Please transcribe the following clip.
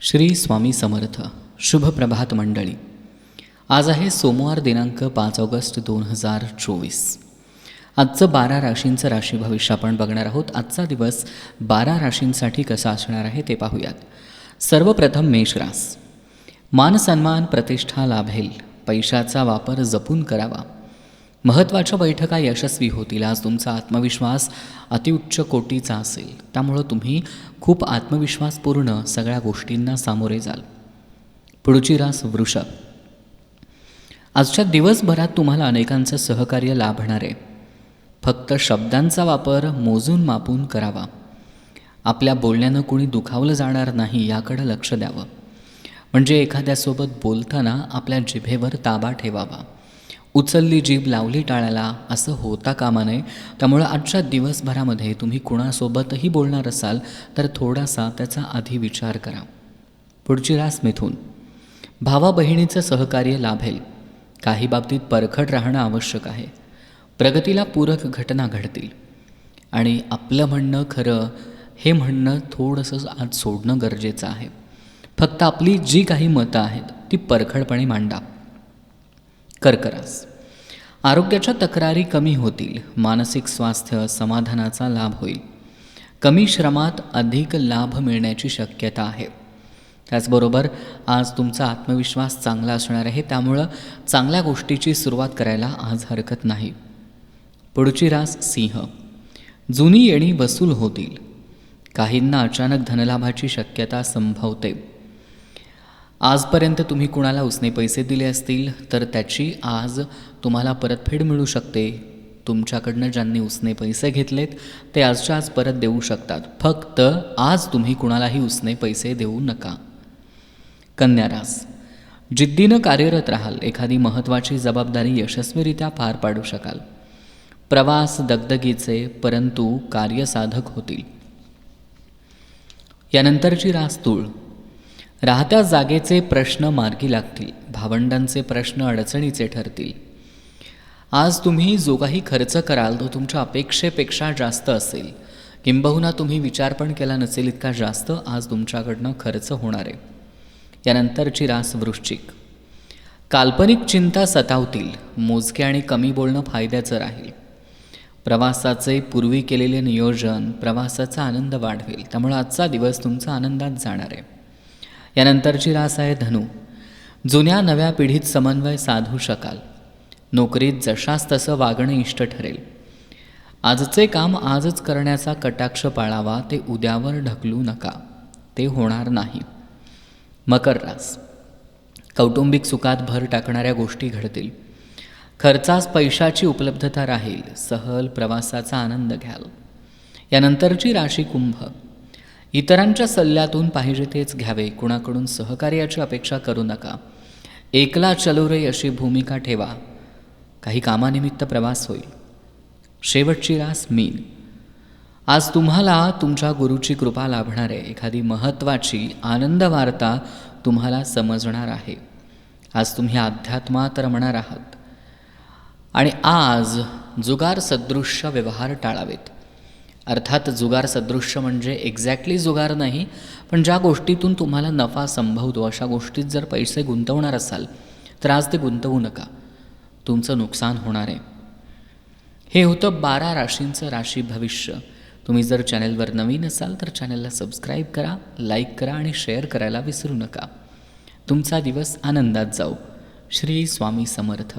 श्री स्वामी समर्थ शुभ प्रभात मंडळी. आज आहे सोमवार दिनांक पाच ऑगस्ट दोन हजार चोवीस. आजचं बारा राशींचं राशी भविष्य आपण बघणार आहोत. आजचा दिवस बारा राशींसाठी कसा असणार आहे ते पाहूयात. सर्वप्रथम मेषरास मान सन्मान प्रतिष्ठा लाभेल. पैशाचा वापर जपून करावा. महत्त्वाच्या बैठका यशस्वी होतील. आज तुमचा आत्मविश्वास अतिउच्च कोटीचा असेल. त्यामुळं तुम्ही खूप आत्मविश्वासपूर्ण सगळ्या गोष्टींना सामोरे जाल. पुढची रास वृषभ. आजच्या दिवसभरात तुम्हाला अनेकांचं सहकार्य लाभणार आहे. फक्त शब्दांचा वापर मोजून मापून करावा. आपल्या बोलण्यानं कोणी दुखावलं जाणार नाही याकडं लक्ष द्यावं. म्हणजे एखाद्यासोबत बोलताना आपल्या जिभेवर ताबा ठेवावा. उचलली जीभ लावली टाळायला असं होता कामा नये. त्यामुळं आजच्या दिवसभरामध्ये तुम्ही कुणासोबतही बोलणार असाल तर थोडासा त्याचा आधी विचार करा. पुढची रास मिथून. भावा बहिणीचं सहकार्य लाभेल. काही बाबतीत परखड राहणं आवश्यक आहे. प्रगतीला पूरक घटना घडतील. आणि आपलं म्हणणं खरं हे म्हणणं थोडंसं आज सोडणं गरजेचं आहे. फक्त आपली जी काही मतं आहेत ती परखडपणे मांडा. कर्करास. आरोग्याच्या तक्रारी कमी होतील मानसिक स्वास्थ्य समाधानाचा लाभ होईल. कमी श्रमात अधिक लाभ मिळण्याची शक्यता आहे. त्याचबरोबर आज तुमचा आत्मविश्वास चांगला असणार आहे त्यामुळं चांगल्या गोष्टीची सुरुवात करायला आज हरकत नाही. पुढची रास सिंह. जुनी येणी वसूल होतील. काहींना अचानक धनलाभाची शक्यता संभवते. आजपर्यंत तुम्ही कुणाला उसने पैसे दिले असतील तर त्याची आज तुम्हाला परतफेड मिळू शकते. तुमच्याकडनं ज्यांनी उसने पैसे घेतलेत ते आजच्या आज परत देऊ शकतात. फक्त आज तुम्ही कुणालाही उसने पैसे देऊ नका. कन्यारास जिद्दीनं कार्यरत राहाल एखादी महत्त्वाची जबाबदारी यशस्वीरित्या पार पाडू शकाल. प्रवास दगदगीचे परंतु कार्यसाधक होतील. यानंतरची रास तूळ राहत्या जागेचे प्रश्न मार्गी लागतील भावंडांचे प्रश्न अडचणीचे ठरतील. आज तुम्ही जो काही खर्च कराल तो तुमच्या अपेक्षेपेक्षा जास्त असेल. किंबहुना तुम्ही विचार पण केला नसेल इतका जास्त आज तुमच्याकडनं खर्च होणार आहे. यानंतरची रास वृश्चिक. काल्पनिक चिंता सतावतील मोजके आणि कमी बोलणं फायद्याचं राहील. प्रवासाचे पूर्वी केलेले नियोजन प्रवासाचा आनंद वाढवेल त्यामुळे आजचा दिवस तुमचा आनंदात जाणार आहे. यानंतरची रास आहे धनु. जुन्या नव्या पिढीत समन्वय साधू शकाल. नोकरीत जशास तसं वागणं इष्ट ठरेल. आजचे काम आजच करण्याचा कटाक्ष पाळावा ते उद्यावर ढकलू नका. ते होणार नाही. मकर रास. कौटुंबिक सुखात भर टाकणाऱ्या गोष्टी घडतील. खर्चास पैशाची उपलब्धता राहील. सहल प्रवासाचा आनंद घ्याल. यानंतरची राशी कुंभ. इतरांच्या सल्ल्यातून पाहिजे तेच घ्यावे. कुणाकडून सहकार्याची अपेक्षा करू नका. एकला चलो रे अशी भूमिका ठेवा. काही कामानिमित्त प्रवास होईल. शेवटची रास मीन. आज तुम्हाला तुमच्या गुरुची कृपा लाभणार आहे. एखादी महत्त्वाची आनंद वार्ता तुम्हाला समजणार आहे. आज तुम्ही अध्यात्मात रमणार आहात. आणि आज जुगार सदृश्य व्यवहार टाळावेत. अर्थात जुगार सदृश्य म्हणजे एक्झॅक्टली जुगार नाही पण ज्या गोष्टीतून तुम्हाला नफा संभवतो अशा गोष्टीत जर पैसे गुंतवणार असाल तर आज ते गुंतवू नका. तुमचं नुकसान होणार आहे. हे होतं बारा राशींचं राशी भविष्य. तुम्ही जर चॅनलवर नवीन असाल तर चॅनलला सबस्क्राईब करा लाईक करा आणि शेअर करायला विसरू नका. तुमचा दिवस आनंदात जाऊ श्री स्वामी समर्थ.